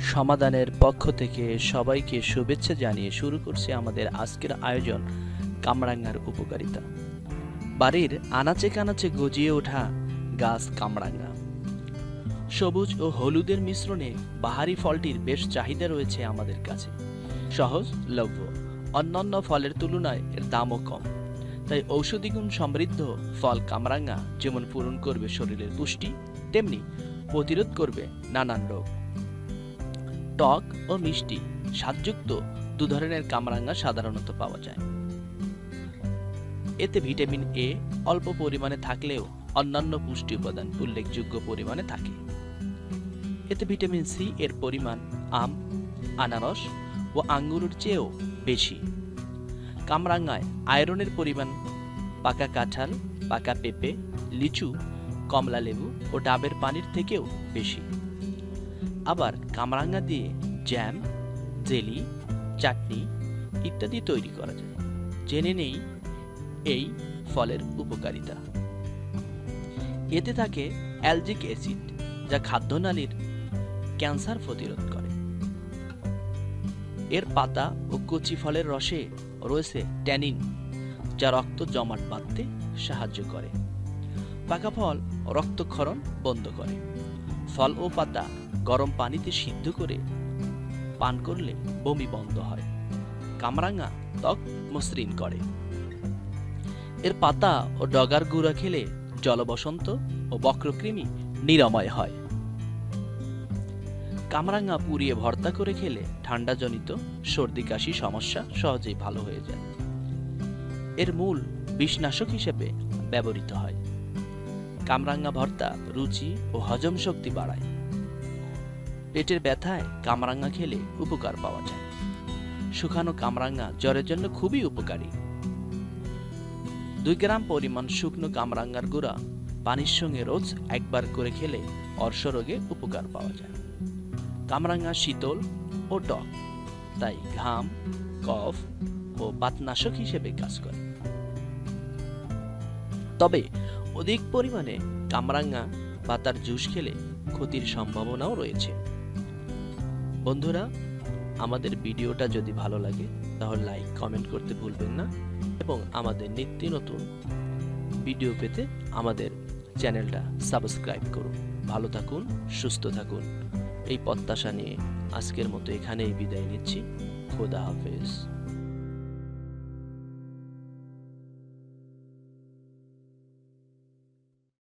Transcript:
সমাধানের পক্ষ থেকে সবাইকে শুভেচ্ছা জানিয়ে শুরু করছে আমাদের আজকের আয়োজন কামরাঙ্গার উপকারিতা। বাড়ির আনাচে কানাচে গজিয়ে ওঠা গাছ কামরাঙ্গা। সবুজ ও হলুদের মিশ্রণে বাহারি ফলটির বেশ চাহিদা রয়েছে আমাদের কাছে। সহজলভ্য অন্যান্য ফলের তুলনায় এর দামও কম। তাই ঔষধি গুণ সমৃদ্ধ ফল কামরাঙ্গা যেমন পূরণ করবে শরীরের পুষ্টি, তেমনি প্রতিরোধ করবে নানান রোগ। টক ও মিষ্টি স্বাদযুক্ত দু ধরনের কামরাঙ্গা সাধারণত পাওয়া যায়। এতে ভিটামিন এ অল্প পরিমাণে থাকলেও অন্যান্য পুষ্টি উপাদান উল্লেখযোগ্য পরিমাণে থাকে। এতে ভিটামিন সি এর পরিমাণ আম, আনারস ও আঙ্গুরের চেয়েও বেশি। কামরাঙ্গায় আয়রনের পরিমাণ পাকা কাঁঠাল, পাকা পেঁপে, লিচু কমলা লেবু ও ডাবের পানির থেকেও বেশি। আবার কামরাঙ্গা দিয়ে জ্যাম জেলি, চাটনি ইত্যাদি তৈরি করা যায়। জেনে নেই এই ফলের উপকারিতা। এতে থাকে অ্যালজিক অ্যাসিড, যা খাদ্যনালীর ক্যান্সার প্রতিরোধ করে। এর পাতা ও কচি ফলের রসে রয়েছে ট্যানিন, যা রক্ত জমাট বাঁধতে সাহায্য করে। পাকা ফল রক্তক্ষরণ বন্ধ করে। ফল ও পাতা গরম পানিতে সিদ্ধ করে পান করলে বমি বন্ধ হয়। কামরাঙা ত্বক মসৃণ করে। এর পাতা ও ডগার গুঁড়া খেলে জলবসন্ত ও বক্রকৃমি নিরাময় হয়। কামরাঙা পুড়িয়ে ভর্তা করে খেলে ঠান্ডাজনিত সর্দি কাশি সমস্যা সহজেই ভালো হয়ে যায়। এর মূল বিষনাশক হিসেবে ব্যবহৃত হয়। কামরাঙ্গা ভর্তা রুচি ও হজম শক্তি বাড়ায়। পেটের ব্যথায় কামরাঙ্গা খেলে উপকার পাওয়া যায়। শুকানো কামরাঙ্গা জ্বরের জন্য খুবই উপকারী। দুই গ্রাম পরিমাণ শুকনো কামরাঙ্গার গুঁড়া পানির সঙ্গে রোজ একবার করে খেলে অর্শরোগে উপকার পাওয়া যায়। কামরাঙ্গা শীতল ও টক, তাই ঘাম, কফ ও বাতনাশক হিসেবে কাজ করে। তবে অধিক পরিমাণে কামরাঙ্গা বা তার জুস খেলে ক্ষতির সম্ভাবনাও রয়েছে। বন্ধুরা, আমাদের ভিডিওটা যদি ভালো লাগে, তাহলে লাইক কমেন্ট করতে ভুলবেন না এবং আমাদের নিত্য নতুন ভিডিও পেতে আমাদের চ্যানেলটা সাবস্ক্রাইব করুন। ভালো থাকুন, সুস্থ থাকুন। এই প্রত্যাশা নিয়ে আজকের মতো এখানেই বিদায় নিচ্ছি। খোদা হাফেজ।